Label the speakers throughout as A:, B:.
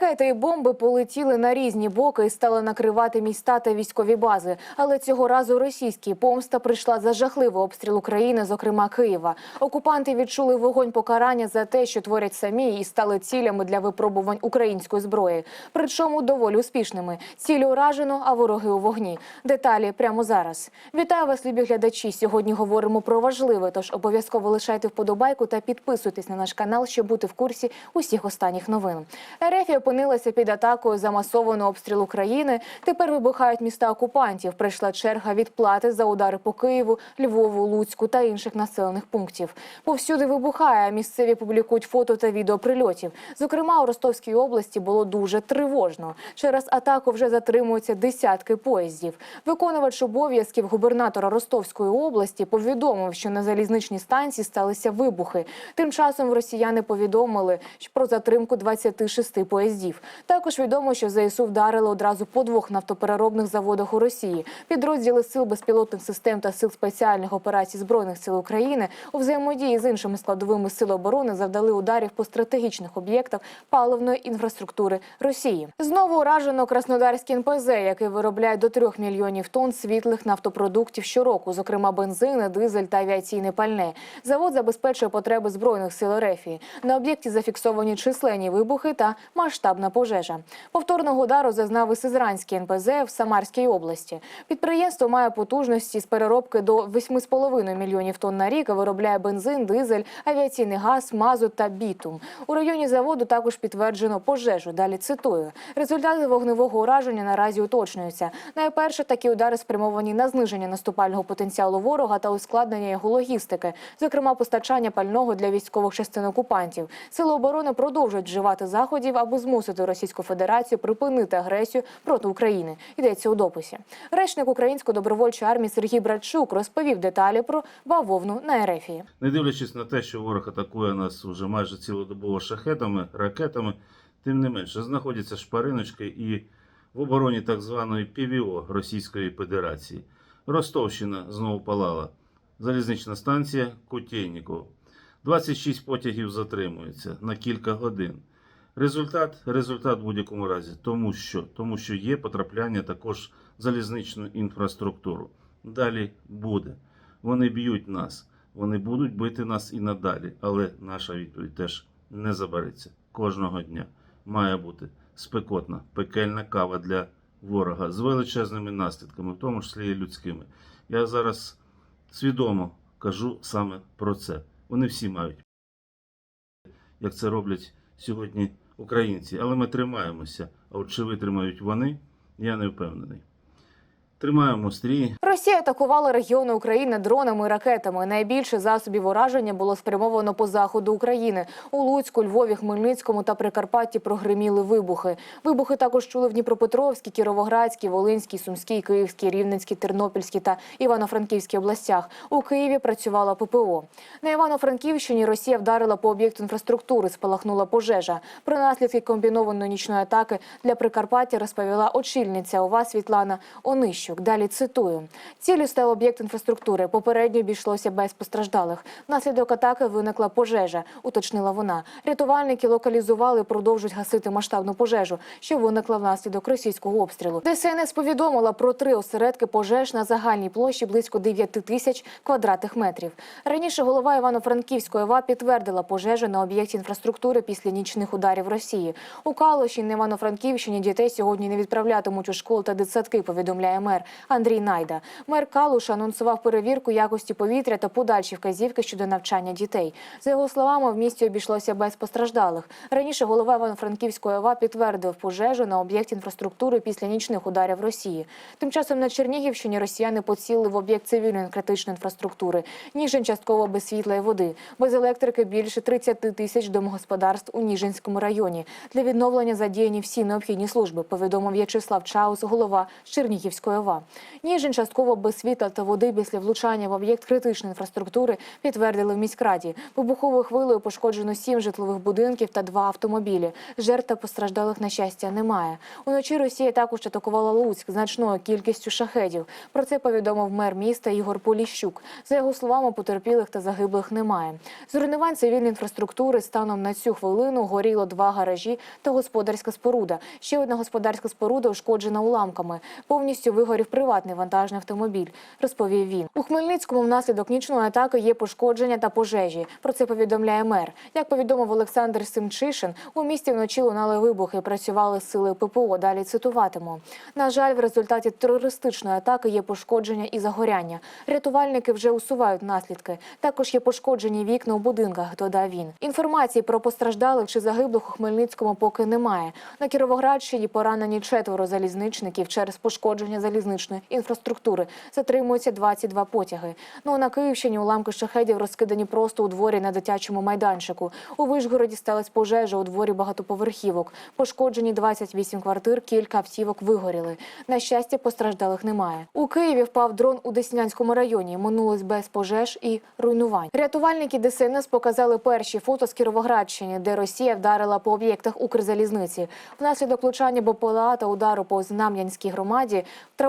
A: Ракети і бомби полетіли на різні боки і стали накривати міста та військові бази. Але цього разу російський помста прийшла за жахливий обстріл України, зокрема Києва. Окупанти відчули вогонь покарання за те, що творять самі, і стали цілями для випробувань української зброї. Причому доволі успішними. Цілі уражено, а вороги у вогні. Деталі прямо зараз. Вітаю вас, любі глядачі. Сьогодні говоримо про важливе. Тож обов'язково лишайте вподобайку та підписуйтесь на наш канал, щоб бути в курсі усіх останніх новин. РФ опинилася під атакою за масований обстріл України. Тепер вибухають міста окупантів. Прийшла черга відплати за удари по Києву, Львову, Луцьку та інших населених пунктів. Повсюди вибухає. а Місцеві публікують фото та відео прильотів. Зокрема, у Ростовській області було дуже тривожно. Через атаку вже затримуються десятки поїздів. Виконувач обов'язків губернатора Ростовської області повідомив, що на залізничній станції сталися вибухи. Тим часом росіяни повідомили про затримку 26 поїздів. Також відомо, що ЗСУ вдарили одразу по двох нафтопереробних заводах у Росії. Підрозділи сил безпілотних систем та сил спеціальних операцій збройних сил України у взаємодії з іншими складовими сил оборони завдали ударів по стратегічних об'єктах паливної інфраструктури Росії. Знову уражено Краснодарський НПЗ, який виробляє до 3 мільйонів тонн світлих нафтопродуктів щороку, зокрема бензини, дизель та авіаційне пальне. Завод забезпечує потреби збройних сил РФ. На об'єкті зафіксовані численні вибухи та масштабна пожежа. Повторного удару зазнав і Сизранський НПЗ в Самарській області. Підприємство має потужності з переробки до 8,5 мільйонів тонн на рік і виробляє бензин, дизель, авіаційний газ, мазут та бітум. У районі заводу також підтверджено пожежу. Далі цитую: результати вогневого ураження наразі уточнюються. Найперше такі удари спрямовані на зниження наступального потенціалу ворога та ускладнення його логістики, зокрема постачання пального для військових частин окупантів. Сили оборони продовжують вживати заходів, аби змусити Російську Федерацію припинити агресію проти України. Йдеться у дописі. Речник української добровольчої армії Сергій Братчук розповів деталі про бавовну на Ерефії.
B: Не дивлячись на те, що ворог атакує нас уже майже цілодобово шахетами, ракетами, тим не менше знаходяться шпариночки і в обороні так званої ПВО Російської Федерації. Ростовщина знову палала. Залізнична станція Кутєйніково. 26 потягів затримується на кілька годин. Результат результат в будь-якому разі, тому що, тому що є потрапляння також в залізничну інфраструктуру. Далі буде. Вони б'ють нас, вони будуть бити нас і надалі, але наша відповідь теж не забереться. Кожного дня має бути спекотна, пекельна кава для ворога з величезними наслідками, в тому числі і людськими. Я зараз свідомо кажу саме про це. Вони всі мають, як це роблять сьогодні українці. Але ми тримаємося. А от чи витримають вони, я не впевнений. Тримаємо стрій.
A: Росія атакувала регіони України дронами і ракетами. Найбільше засобів ураження було спрямовано по заходу України. У Луцьку, Львові, Хмельницькому та Прикарпатті прогриміли вибухи. Вибухи також чули в Дніпропетровській, Кіровоградській, Волинській, Сумській, Київській, Рівненській, Тернопільській та Івано-Франківській областях. У Києві працювала ППО. На Івано-Франківщині Росія вдарила по об'єкту інфраструктури, спалахнула пожежа. Про наслідки комбінованої нічної атаки для Прикарпаття розповіла очільниця ОВА Світлана Онищук. Далі цитую: цілю став об'єкт інфраструктури. Попередньо обійшлося без постраждалих. Внаслідок атаки виникла пожежа, уточнила вона. Рятувальники локалізували, продовжують гасити масштабну пожежу, що виникла внаслідок російського обстрілу. ДСНС повідомила про три осередки пожеж на загальній площі близько 9 тисяч квадратних метрів. Раніше голова Івано-Франківської ОВА підтвердила пожежу на об'єкті інфраструктури після нічних ударів Росії. У Калуші на Івано-Франківщині дітей сьогодні не відправлятимуть у школи та дитсадки. Повідомляє мер Андрій Найда. Мер Калуш анонсував перевірку якості повітря та подальші вказівки щодо навчання дітей. За його словами, в місті обійшлося без постраждалих. Раніше голова Івано-Франківської ОВА підтвердив пожежу на об'єкті інфраструктури після нічних ударів Росії. Тим часом на Чернігівщині росіяни поцілили в об'єкт цивільної критичної інфраструктури. Ніжин частково без світла і води. Без електрики більше 30 тисяч домогосподарств у Ніжинському районі. Для відновлення задіяні всі необхідні служби, повідомив В'ячеслав Чаус, голова Чернігівської ОВА. Дрова. Ніжин частково без світла та води після влучання в об'єкт критичної інфраструктури підтвердили в міськраді. Вибуховою хвилею пошкоджено сім житлових будинків та два автомобілі. Жертв та постраждалих на щастя немає. Уночі Росія також атакувала Луцьк значною кількістю шахедів. Про це повідомив мер міста Ігор Поліщук. За його словами, потерпілих та загиблих немає. З руйнувань цивільної інфраструктури станом на цю хвилину горіло два гаражі та господарська споруда. Ще одна господарська споруда ушкоджена уламками. Повністю вигорів приватний вантажний автомобіль, розповів він. У Хмельницькому внаслідок нічної атаки є пошкодження та пожежі. Про це повідомляє мер. Як повідомив Олександр Симчишин, у місті вночі лунали вибухи, працювали сили ППО. Далі цитуватиму. На жаль, в результаті терористичної атаки є пошкодження і загоряння. Рятувальники вже усувають наслідки. Також є пошкоджені вікна у будинках. Додав він. Інформації про постраждалих чи загиблих у Хмельницькому поки немає. На Кіровоградщині поранені четверо залізничників через пошкодження залізничної інфраструктури. Затримуються 22 потяги. Ну а на Київщині уламки шахедів розкидані просто у дворі на дитячому майданчику. У Вишгороді сталася пожежа у дворі багатоповерхівок. Пошкоджені 28 квартир, кілька автівок вигоріли. На щастя, постраждалих немає. У Києві впав дрон у Деснянському районі. Минулось без пожеж і руйнувань. Рятувальники ДСНС показали перші фото з Кіровоградщини, де Росія вдарила по об'єктах Укрзалізниці. Внаслідок влучання БПЛА та удару по Знам'янській громаді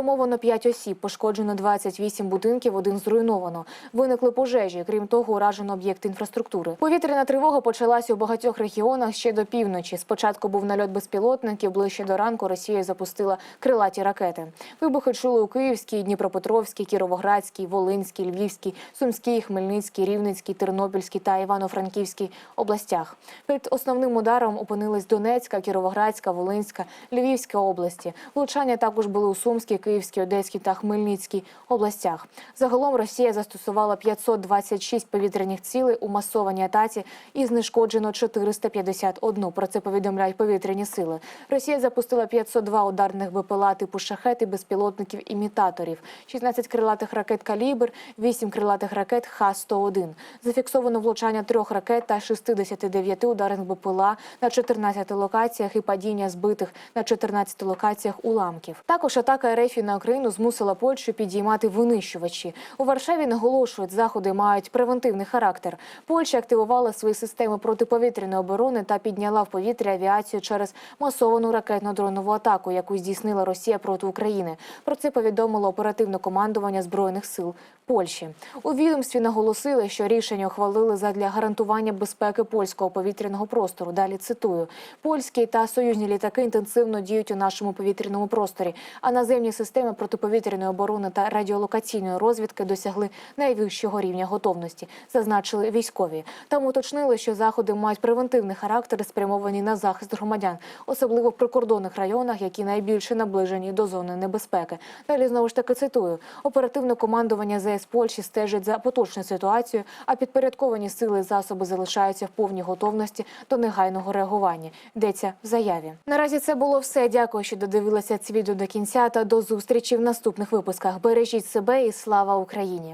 A: травмовано 5 осіб, пошкоджено 28 будинків, один зруйновано. Виникли пожежі. Крім того, уражено об'єкти інфраструктури. Повітряна тривога почалася у багатьох регіонах ще до півночі. Спочатку був нальот безпілотників. Ближче до ранку Росія запустила крилаті ракети. Вибухи чули у Київській, Дніпропетровській, Кіровоградській, Волинській, Львівській, Сумській, Хмельницькій, Рівненській, Тернопільській та Івано-Франківській областях. Перед основним ударом опинились Донецька, Кіровоградська, Волинська, Львівська області. Влучання також були у Сумській, Київській, Одеській та Хмельницькій областях. Загалом Росія застосувала 526 повітряних цілей у масованій атаці і знешкоджено 451. Про це повідомляють повітряні сили. Росія запустила 502 ударних БПЛА типу шахет і безпілотників імітаторів, 16 крилатих ракет «Калібр», 8 крилатих ракет Х-101. Зафіксовано влучання трьох ракет та 69 ударних БПЛА на 14 локаціях і падіння збитих на 14 локаціях уламків. Також атака РФ на Україну змусила Польщу підіймати винищувачі. У Варшаві наголошують, заходи мають превентивний характер. Польща активувала свої системи протиповітряної оборони та підняла в повітря авіацію через масовану ракетно-дронову атаку, яку здійснила Росія проти України. Про це повідомило оперативне командування збройних сил Польщі. У відомстві наголосили, що рішення ухвалили задля гарантування безпеки польського повітряного простору. Далі цитую: польські та союзні літаки інтенсивно діють у нашому повітряному просторі, а наземні системи протиповітряної оборони та радіолокаційної розвідки досягли найвищого рівня готовності, зазначили військові. Там уточнили, що заходи мають превентивний характер, спрямовані на захист громадян, особливо в прикордонних районах, які найбільше наближені до зони небезпеки. Далі знову ж таки цитую: оперативне командування ЗС Польщі стежить за поточною ситуацією, а підпорядковані сили і засоби залишаються в повній готовності до негайного реагування. Йдеться в заяві. Наразі це було все. Дякую, що додивилися відео до кінця. Та до зустрічі в наступних випусках. Бережіть себе і слава Україні!